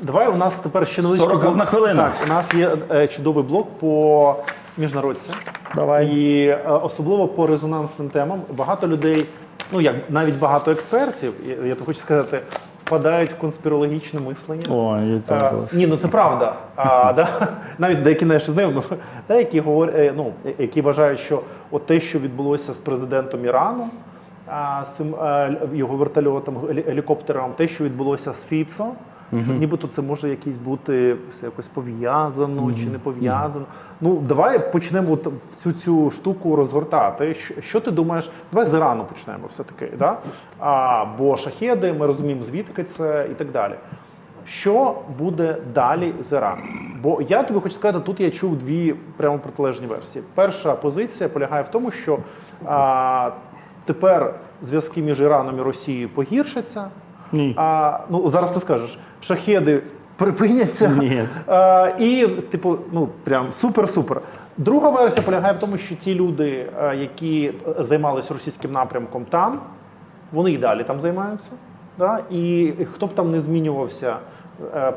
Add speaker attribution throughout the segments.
Speaker 1: Давай у нас тепер ще невеличкий
Speaker 2: 41
Speaker 1: блок.
Speaker 2: хвилина.
Speaker 1: Так, у нас є е, чудовий блок по міжнародці.
Speaker 2: Давай.
Speaker 1: І е, особливо по резонансним темам. Багато людей, ну як навіть багато експертів, я, я то хочу сказати, впадають в конспірологічне мислення.
Speaker 2: Ой, і
Speaker 1: А,
Speaker 2: так.
Speaker 1: ні, ну це правда. А, да, навіть деякі наші знайомі, да, які говорять, е, ну, які вважають, що от те, що відбулося з президентом Ірану, а, з цим е, його вертольотом, гелі- гелікоптером, те, що відбулося з Фіцо, що нібито це може якийсь бути все якось пов'язано чи не пов'язано. Ну давай почнемо от всю цю штуку розгортати. Що, що ти думаєш? Давай з Ірану почнемо все-таки. Да? А, бо шахеди, ми розуміємо, звідки це і так далі. Що буде далі з Іраном? Бо я тобі хочу сказати, тут я чув дві прямо протилежні версії. Перша позиція полягає в тому, що а, тепер зв'язки між Іраном і Росією погіршаться.
Speaker 2: Ні.
Speaker 1: А, ну зараз ти скажеш, шахеди припиняться.
Speaker 2: Ні.
Speaker 1: А, і, типу, ну прям супер-супер. Друга версія полягає в тому, що ті люди, е, які займалися російським напрямком там, вони і далі там займаються. Да? І хто б там не змінювався, е,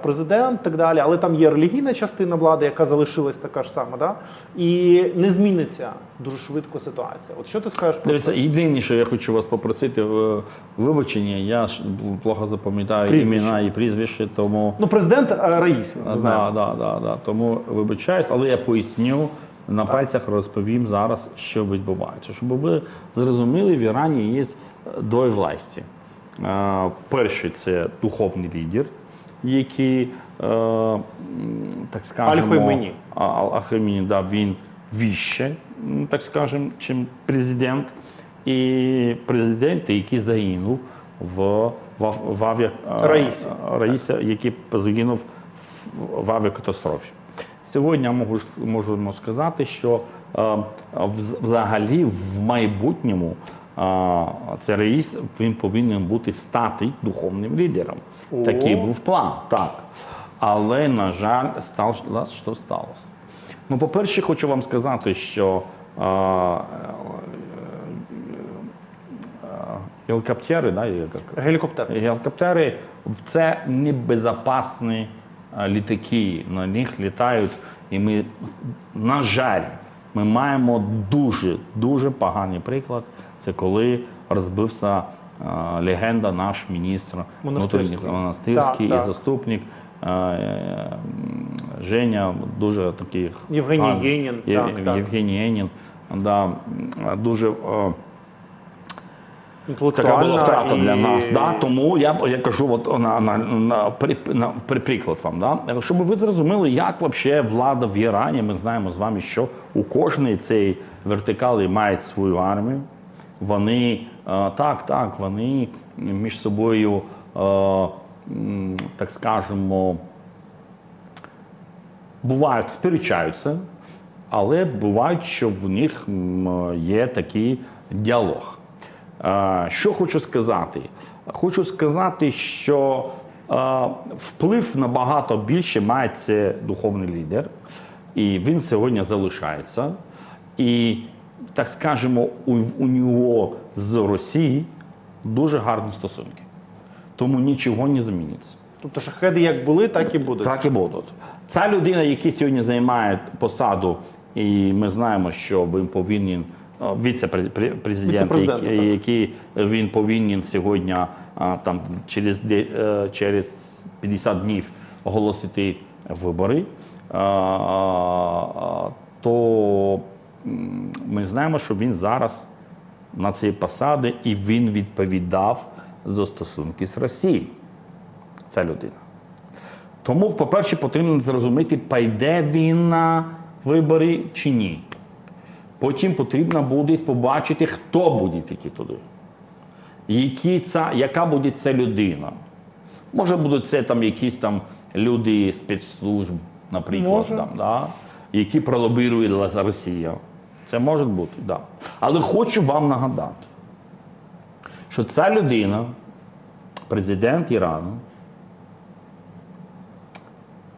Speaker 1: президент, так далі, але там є релігійна частина влади, яка залишилась така ж сама, да? і не зміниться дуже швидко ситуація. От що ти скажеш про
Speaker 2: Дивіться,
Speaker 1: це?
Speaker 2: єдине, що я хочу вас попросити в вибачення, я ж плохо запам'ятаю
Speaker 1: Прізвище.
Speaker 2: імена і прізвище, тому
Speaker 1: Ну, президент е, Раїсі, ми
Speaker 2: да,
Speaker 1: знаємо.
Speaker 2: да, да, да. тому вибачаюсь, але я поясню. На пальцях розповім зараз, що відбувається. Щоб ви зрозуміли, в Ірані є двоє власті. Е, Перший це духовний лідер, який, е, так скажемо,
Speaker 1: Аль-Хоймені.
Speaker 2: Аль-Хоймені, да, він вище, так скажемо, чим президент. І президент, який загинув в, в, в авіа,
Speaker 1: Раїсі.
Speaker 2: Раїса, який загинув в- в авіакатастрофі. Сьогодні можу, можемо сказати, що е, взагалі в майбутньому цей Раїс він повинен бути стати духовним лідером.
Speaker 1: О.
Speaker 2: Такий був план, так. Але, на жаль, сталося, що сталося. Ну, по-перше, хочу вам сказати, що е, е, гелікоптери, да, як-
Speaker 1: Гелікоптер.
Speaker 2: Гелікоптери це небезпечні е, літаки. На них літають, і ми, на жаль, ми маємо дуже дуже поганий приклад. Це коли розбився е, легенда, наш міністр внутрішніх монастирський
Speaker 1: Так,
Speaker 2: і
Speaker 1: так.
Speaker 2: заступник. е, е, Женя дуже такий
Speaker 1: Євгеній. Єнін.
Speaker 2: Євгеній Єнін. Да, дуже е, Така була втрата
Speaker 1: і-
Speaker 2: для нас. Да? Тому я, я кажу от, на, на, на, при, на, при приклад вам. Да? Щоб ви зрозуміли, як вообще влада в Ірані, ми знаємо з вами, що у кожної цієї вертикалі мають свою армію. Вони е, так, так, вони між собою, е, так скажемо, бувають, сперечаються, але бувають, що в них є такий діалог. Е, Що хочу сказати? Хочу сказати, що е, вплив набагато більше має це духовний лідер, і він сьогодні залишається. І, так скажемо, у, у нього з Росії дуже гарні стосунки. Тому нічого не зміниться.
Speaker 1: Тобто шахеди як були, так і будуть.
Speaker 2: Так і будуть. Ця людина, яка сьогодні займає посаду, і ми знаємо, що він повинен віце-президент,
Speaker 1: Віце-президент,
Speaker 2: який, який він повинен сьогодні а, там через де- е, через 50 днів оголосити вибори. То ми знаємо, що він зараз на цій посаді і він відповідав за стосунки з Росією. Ця людина. Тому, по-перше, потрібно зрозуміти, пойде він на вибори чи ні. Потім потрібно буде побачити, хто буде йти туди. Які ця, яка буде ця людина. Може будуть це там якісь там люди спецслужб, наприклад,
Speaker 1: Може.
Speaker 2: там, да? які пролобірують Росію. Це може бути, так. Да. Але хочу вам нагадати, що ця людина, президент Ірану,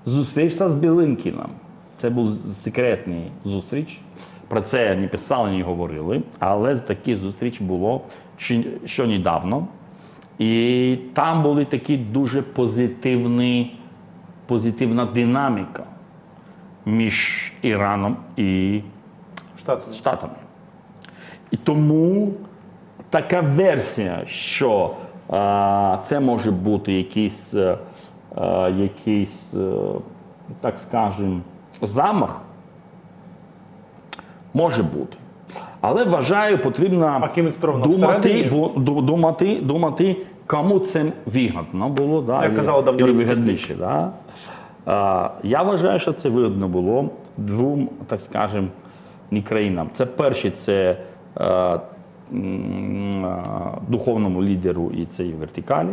Speaker 2: зустрівся з Білинкіном. Це був секретний зустріч. Про це не писали, не говорили, але такі зустріч було що недавно. І там були такі дуже позитивні позитивна динаміка між Іраном і
Speaker 1: Штати.
Speaker 2: Штатами. І тому така версія, що е, це може бути якийсь, е, е, якийсь е, так скажемо, замах, може бути. Але вважаю, потрібно
Speaker 1: А
Speaker 2: думати, ду- думати, думати, кому це вигідно було. Да, і-
Speaker 1: казала
Speaker 2: і вигідніше. Да? А, я вважаю, що це вигідно було двом, так скажемо, не країнам. Це перший це е, м, е, духовному лідеру і цієї вертикалі,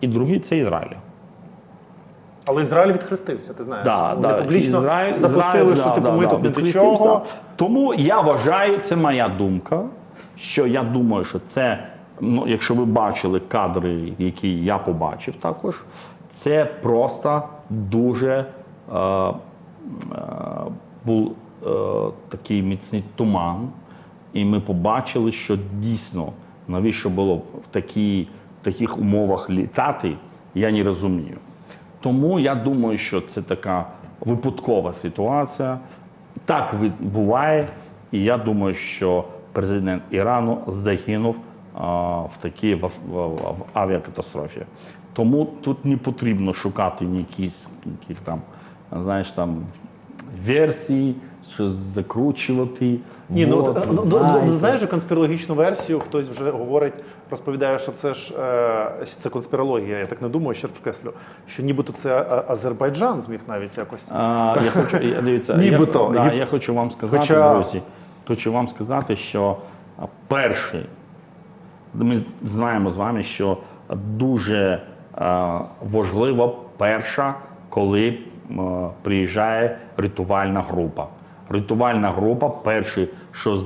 Speaker 2: і другий це Ізраїль.
Speaker 1: Але Ізраїль відхрестився, ти знаєш.
Speaker 2: Да,
Speaker 1: Вони
Speaker 2: да,
Speaker 1: публічно
Speaker 2: Ізраїль-
Speaker 1: запустили,
Speaker 2: Ізраїль,
Speaker 1: що
Speaker 2: да,
Speaker 1: типу
Speaker 2: да,
Speaker 1: ми
Speaker 2: да,
Speaker 1: тут не до
Speaker 2: відхрестився.
Speaker 1: чого.
Speaker 2: Тому я вважаю, це моя думка, що я думаю, що це, ну, якщо ви бачили кадри, які я побачив також, це просто дуже е, е, був е, такий міцний туман. І ми побачили, що дійсно навіщо було в, такі, в таких умовах літати, я не розумію. Тому я думаю, що це така випадкова ситуація. Так буває, і я думаю, що президент Ірану загинув а, в такій в, в, в авіакатастрофі. Тому тут не потрібно шукати якісь, там, знаєш, там версії, що закручувати.
Speaker 1: Ні, ну, от, ну, ну,
Speaker 2: знаєте.
Speaker 1: ну, знаєш конспірологічну версію, хтось вже говорить, розповідає, що це ж е, це конспірологія. Я так не думаю, ще підкреслю, що нібито це е, Азербайджан зміг навіть якось.
Speaker 2: А, я хочу, я, дивіться,
Speaker 1: Нібито.
Speaker 2: Я, да, я хочу вам сказати,
Speaker 1: Хоча-
Speaker 2: друзі, хочу вам сказати, що перший, ми знаємо з вами, що дуже а, важливо перша, коли м, приїжджає рятувальна група. Рятувальна група перший, що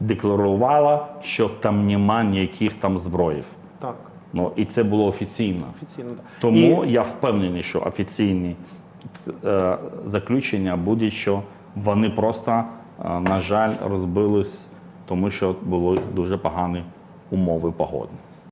Speaker 2: задекларувала, що там нема ніяких там зброїв.
Speaker 1: Так,
Speaker 2: Ну, і це було офіційно.
Speaker 1: офіційно. так.
Speaker 2: Тому
Speaker 1: І-
Speaker 2: я впевнений, що офіційні е, заключення буде, що вони просто, е, на жаль, розбились, тому що були дуже погані умови погодні.